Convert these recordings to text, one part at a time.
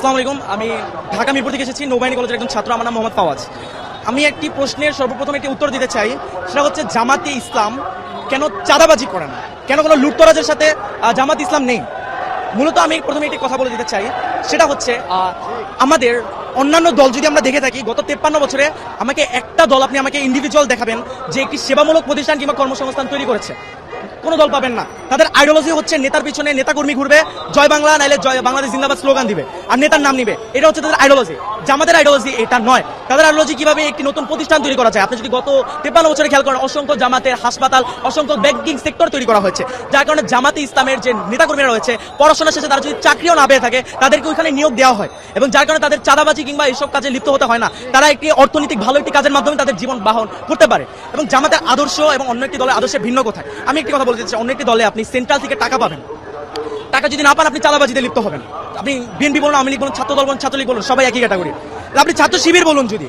আসসালামু আলাইকুম। আমি ঢাকা মিরপুর থেকে এসেছি, নৌবাহিনী কলেজের একজন ছাত্র। আমার নাম মোহাম্মদ ফাওয়াজ। আমি একটি প্রশ্নের সর্বপ্রথম একটি উত্তর দিতে চাই। সেটা হচ্ছে, জামাতে ইসলাম কেন চাঁদাবাজি করে না? কেন কোনো লুটতরাজের সাথে জামাত ইসলাম নেই? মূলত আমি প্রথমে একটি কথা বলে দিতে চাই। সেটা হচ্ছে আমাদের অন্যান্য দল যদি আমরা দেখে থাকি, গত তেপ্পান্ন বছরে আমাকে একটা দল আপনি আমাকে ইন্ডিভিজুয়াল দেখাবেন, যে একটি সেবামূলক প্রতিষ্ঠান কিংবা কর্মসংস্থান তৈরি করেছে। কোনো দল পাবেন না। তাদের আইডিওলজি হচ্ছে নেতার পিছনে নেতা কর্মী ঘুরবে, জয় বাংলা, নাইলে জয় বাংলাদেশ জিন্দাবাদ স্লোগান দিবে। আর নেতার নাম নিবে। এটা হচ্ছে তাদের আইডিওলজি জামাতের আইডিওলজি এটা নয়। তাদের আইডিওলজি কীভাবে একটি নতুন প্রতিষ্ঠান তৈরি করা যায়? আপনি যদি গত তেপ্পান্ন বছরে খেয়াল করেন, অসংখ্য জামাতের হাসপাতাল, অসংখ্য ব্যাংকিং সেক্টর তৈরি করা হয়েছে। যার কারণে জামাতে ইসলামের যে নেতাকর্মীরা রয়েছে, পড়াশোনা শেষে তারা যদি চাকরিও না পেয়ে থাকে, তাদেরকে ওইখানে নিয়োগ দেওয়া হয়। এবং যার কারণে তাদের চাঁদাবাজি কিংবা এইসব কাজে লিপ্ত হতে হয় না। তারা একটি অর্থনৈতিক ভালো একটি কাজের মাধ্যমে তাদের জীবন বাহন করতে পারে। এবং জামাতের আদর্শ এবং অন্য একটি দলের আদর্শে ভিন্ন কোথায়? আমি একটি কথা বলতে চাই অন্য একটি দলে আপনি সেন্ট্রাল থেকে টাকা পাবেন। টাকা যদি না পান, আপনি চাঁদাবাজিতে লিপ্ত হবেন। আপনি বিএনপি বলুন, আওয়ামী লীগ ছাত্র দল বলুন, ছাত্রলীগ বলুন, সবাই একই ক্যাটাগরি আপনি ছাত্র শিবির বলুন যদি,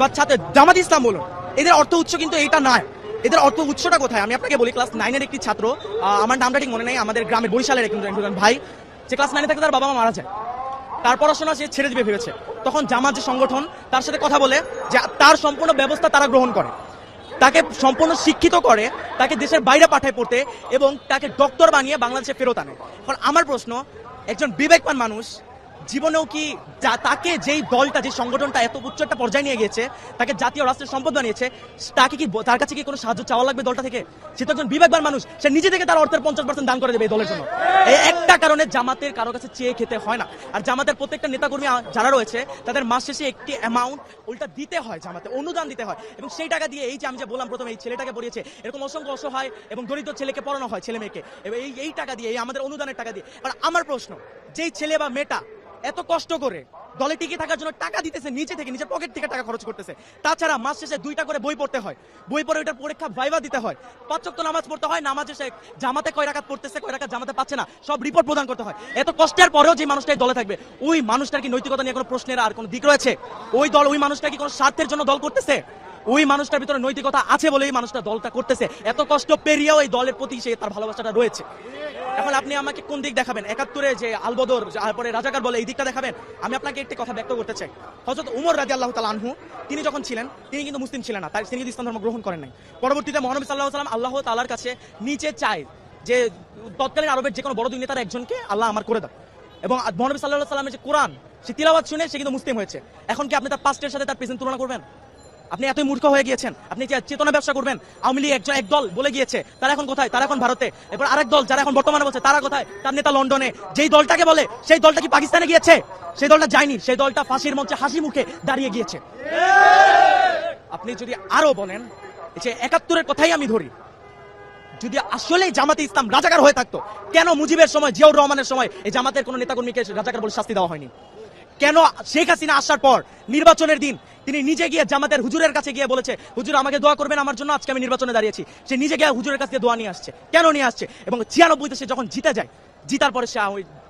বা ছাত্র জামাত ইসলাম বলুন, এদের অর্থ উৎস কিন্তু এইটা নয়। এদের অর্থ উৎসটা কোথায়? আমি আপনাকে বলি ক্লাস নাইনের একটি ছাত্র আমার নামটা ঠিক মনে নেই, আমাদের গ্রামের বরিশালের একজন ভাই, যে ক্লাস নাইনে থাকে, তার বাবা মা মারা যায়। তার পড়াশোনা সে ছেড়ে দিবে ভেবেছে। তখন জামাত যে সংগঠন, তার সাথে কথা বলে যে তার সম্পূর্ণ ব্যবস্থা তারা গ্রহণ করে। তাকে সম্পূর্ণ শিক্ষিত করে, তাকে দেশের বাইরে পাঠায় পড়তে এবং তাকে ডক্টর বানিয়ে বাংলাদেশে ফেরত আনে। এখন আমার প্রশ্ন, একজন বিবেকবান মানুষ জীবনেও কি তাকে যেই দলটা, যে সংগঠনটা এত উচ্চ একটা পর্যায়ে নিয়ে গেছে তাকে জাতীয় রাষ্ট্রের সম্পদ বানিয়েছে, তাকে কি তার কাছে কি কোনো সাহায্য চাওয়া লাগবে দলটা থেকে? সে তো একজন বিবেকবান মানুষ, সে নিজে থেকে তার অর্থের পঞ্চাশ পার্সেন্ট দান করে দেবে এই দলের জন্য। এই একটা কারণে জামাতের কারও কাছে চেয়ে খেতে হয় না। আর জামাতের প্রত্যেকটা নেতাকর্মী যারা রয়েছে, তাদের মাস শেষে একটি অ্যামাউন্ট উল্টা দিতে হয় জামাতে, অনুদান দিতে হয়। এবং সেই টাকা দিয়ে এই যে আমি যে বললাম প্রথমে, এই ছেলেটাকে পড়িয়েছে, এরকম অসংখ্য অসহায় এবং দরিদ্র ছেলেকে পড়ানো হয়, ছেলে মেয়েকে। এবং এই এই টাকা দিয়ে, এই আমাদের অনুদানের টাকা দিয়ে। আর আমার প্রশ্ন, যেই ছেলে বা মেয়েটা এত কষ্ট করে দলে টিকে থাকার জন্য টাকা দিতেছে নিচে থেকে নিজের পকেট থেকে টাকা খরচ করতেছে। তাছাড়া মাস শেষে দুইটা করে বই পড়তে হয়। বই পড়ে ওইটার পরীক্ষা ভাইবা দিতে হয়। পাঁচক তো নামাজ পড়তে হয়, নামাজ শেষে জামাতে কয় রাকাত পড়তেছে, কয় রাকাত জামাতে পাচ্ছে না, সব রিপোর্ট প্রদান করতে হয়। এত কষ্টের পরেও যে মানুষটা এই দলে থাকবে, ওই মানুষটার কি নৈতিকতা নিয়ে কোনো প্রশ্নের আর কোনো দিক রয়েছে? ওই দল, ওই মানুষটা কি কোনো স্বার্থের জন্য দল করতেছে? ওই মানুষটার ভিতরে নৈতিকতা আছে বলেই মানুষটা দলটা করতেছে। এত কষ্ট পেরিয়েও এই দলের প্রতি সে তার ভালোবাসাটা রয়েছে। এখন আপনি আমাকে কোন দিক দেখাবেন? একাত্তরে যে আলবদর, তারপরে রাজাকার বলে এই দিকটা দেখাবেন? আমি আপনাকে একটি কথা ব্যক্ত করতে চাই। হজরত উমর রাজি আল্লাহ তালা আনহু, তিনি যখন ছিলেন, তিনি কিন্তু মুসলিম ছিলেন না তাই তিনি কিন্তু ইসলাম ধর্ম গ্রহণ করেন নাই। পরবর্তীতে মহানবী সাল্লাহ সাল্লাম আল্লাহ তালার কাছে নিচে চায় যে তৎকালীন আরবের যে কোনো বড় দুই নেতার একজনকে আল্লাহ আমার করে দাও। এবং মহানবী সাল্লাহ সাল্লামের যে কোরআন, সে তিলাবাত শুনে সে কিন্তু মুসলিম হয়েছে। এখন কি আপনি তার পাস্টের সাথে তার প্রেজেন্ট তুলনা করবেন? আপনি এতই মূর্খ হয়ে গিয়েছেন। আপনি চেতনা ব্যবসা করবেন, আওয়ামী লীগ একজন এক দল বলে গিয়েছে, তারা এখন কোথায়? তারা এখন ভারতে। এবার আরেক দল যারা এখন বর্তমানে বলছে, তারা কোথায়? তার নেতা লন্ডনে। যেই দলটাকে বলে, সেই দলটা কি পাকিস্তানে গিয়েছে? সেই দলটা যায়নি। সেই দলটা ফাঁসির মঞ্চে হাসি মুখে দাঁড়িয়ে গিয়েছে। আপনি যদি আরও বলেন যে একাত্তরের কথাই আমি ধরি, যদি আসলেই জামাতে ইসলাম রাজাকার হয়ে থাকতো, কেন মুজিবের সময়, জিয়াউর রহমানের সময় এই জামাতের কোনো নেতাকর্মীকে রাজাকার বলে শাস্তি দেওয়া হয়নি? কেন শেখ হাসিনা আসার পর, নির্বাচনের দিন, তিনি নিজে গিয়ে জামাতের হুজুরের কাছে গিয়ে বলেছে, হুজুর, আমাকে দোয়া করবেন, আমার জন্য আজকে আমি নির্বাচনে দাঁড়িয়েছি। সে নিজে গিয়ে হুজুরের কাছে দোয়া নিয়ে আসছে। কেন নিয়ে আসছে? এবং ছিয়ানব্বইতে সে যখন জিতে যায়, জিতার পরে সে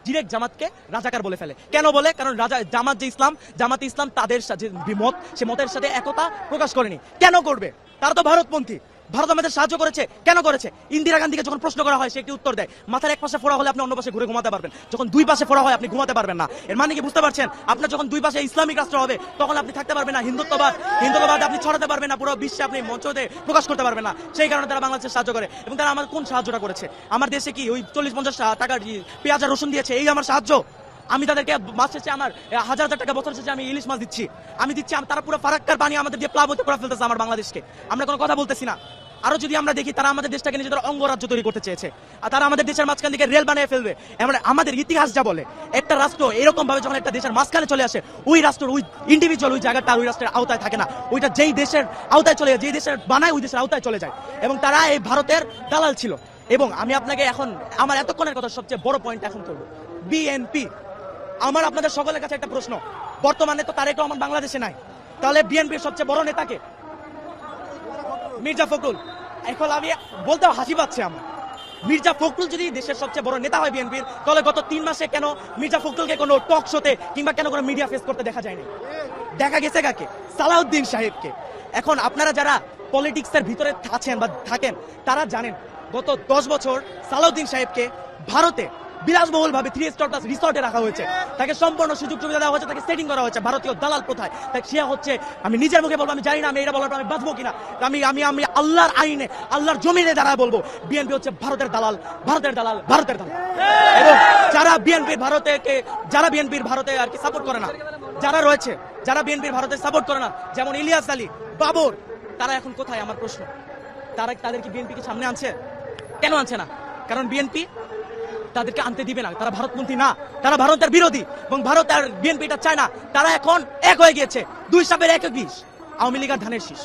ডিরেক্ট জামাতকে রাজাকার বলে ফেলে। কেন বলে? কারণ রাজা, জামাত যে ইসলাম, জামাত ইসলাম তাদের সাথে মত, সে মতের সাথে একতা প্রকাশ করেনি। কেন করবে? তারা তো ভারতপন্থী। ভারত আমাদের সাহায্য করেছে। কেন করেছে? ইন্দিরা গান্ধীকে যখন প্রশ্ন করা হয়, সে একটি উত্তর দেয়, মাথার এক পাশে ফোড়া হলে আপনি অন্য পাশে ঘুরে ঘুমাতে পারবেন। যখন দুই পাশে ফোড়া হয়, আপনি ঘুমাতে পারবেন না। এর মানে কি বুঝতে পারছেন? আপনার যখন দুই পাশে ইসলামিক রাষ্ট্র হবে, তখন আপনি থাকতে পারবেন না, হিন্দুত্ববাদ। হিন্দুত্ববাদ আপনি ছড়াতে পারবেন না, পুরো বিশ্বে আপনি মঞ্চতে প্রকাশ করতে পারবেন না। সেই কারণে তারা বাংলাদেশে সাহায্য করে। এবং তারা আমার কোন সাহায্যটা করেছে? আমার দেশে কি ওই চল্লিশ পঞ্চাশ টাকার ই পেঁয়াজ আর রসুন দিয়েছে? এই আমার সাহায্য। আমি তাদেরকে মাস শেষে আমার হাজার হাজার টাকা বছর শেষে আমি ইলিশ মাছ দিচ্ছি। আমি দিচ্ছি তারা পুরো ফারাক্কার পানি আমাদের দিয়ে প্লাবতে করে ফেলতেছে আমার বাংলাদেশকে। আমরা কোনো কথা বলতেছি না। আরও যদি আমরা দেখি, তারা আমাদের দেশটাকে নিজেদের অঙ্গরাজ্য তৈরি করতে চেয়েছে। আর তারা আমাদের দেশের মাঝখান থেকে রেল বানিয়ে ফেলবে। এমন আমাদের ইতিহাস যা বলে, একটা রাষ্ট্র এরকম ভাবে যখন একটা দেশের মাঝখানে চলে আসে, ওই রাষ্ট্র ওই ইন্ডিভিজুয়াল ওই জায়গাটা ওই রাষ্ট্রের আওতায় থাকে না। ওইটা যেই দেশের আওতায় চলে যায়, যেই দেশের বানায় ওই দেশের আওতায় চলে যায়। এবং তারা এই ভারতের দালাল ছিল। এবং আমি আপনাকে এখন, আমার এতক্ষণের কথা সবচেয়ে বড় পয়েন্ট এখন করব। বিএনপি আমার আপনাদের সকলের কাছে একটা প্রশ্ন। বর্তমানে তো তারেক রহমান বাংলাদেশে নাই। তাহলে বিএনপির সবচেয়ে বড় নেতাকে মির্জা ফখরুল। এখন আমি বলতে হাসি পাচ্ছে আমার। মির্জা ফখরুল যদি দেশের সবচেয়ে বড় নেতা হয় বিএনপির, তাহলে গত তিন মাসে কেন মির্জা ফখরুলকে কোনো টক শোতে কিংবা কেন কোনো মিডিয়া ফেস করতে দেখা যায়নি? দেখা গেছে কাকে? সালাউদ্দিন সাহেবকে। এখন আপনারা যারা পলিটিক্সের ভিতরে আছেন বা থাকেন, তারা জানেন, গত দশ বছর সালাউদ্দিন সাহেবকে ভারতে বিলাসবহুল ভাবে থ্রি স্টার প্লাস রিসর্টে রাখা হয়েছে। তাকে সম্পূর্ণ সুযোগ সুবিধা দেওয়া হয়েছে, তাকে সেটিং করা হয়েছে, ভারতীয় দালাল প্রথায় তাই সে হচ্ছে, আমি নিজের মুখে বলব, আমি জানি না আমি এটা বলার আমি বাঁচবো কিনা। আমি আমি আমি আল্লাহর আইনে, আল্লাহর জমিনে দাঁড়ায় বলব বিএনপি হচ্ছে ভারতের দালাল ভারতের দালাল ভারতের দালাল। এবং যারা বিএনপির ভারতেকে, যারা বিএনপির ভারতে আর কি সাপোর্ট করে না, যারা রয়েছে, যারা বিএনপির ভারতে সাপোর্ট করে না, যেমন ইলিয়াস আলী, বাবর, তারা এখন কোথায়? আমার প্রশ্ন। তারা তাদের কি বিএনপি কে সামনে আনছে? কেন আনছে না? কারণ বিএনপি তাদেরকে আনতে দিবে না। তারা ভারতপন্থী না। তারা ভারতের বিরোধী এবং ভারত আর বিএনপিটা চায় না। তারা এখন এক হয়ে গিয়েছে। দুই সাপের এক বিষ আওয়ামী লীগ আর ধানের শীষ।